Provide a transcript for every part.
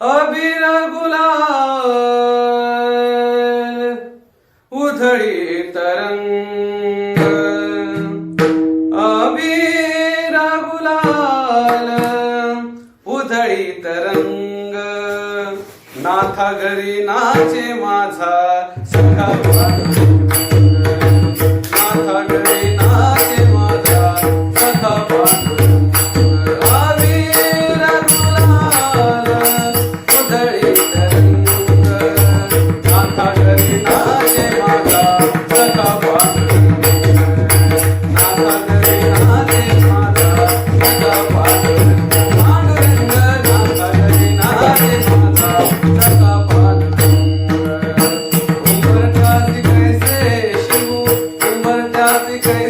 अबीर उधळी तरंग। अबीर उधळी तरंग। नाथा घरी नाचे माझा सखा I'll be baby.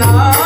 ना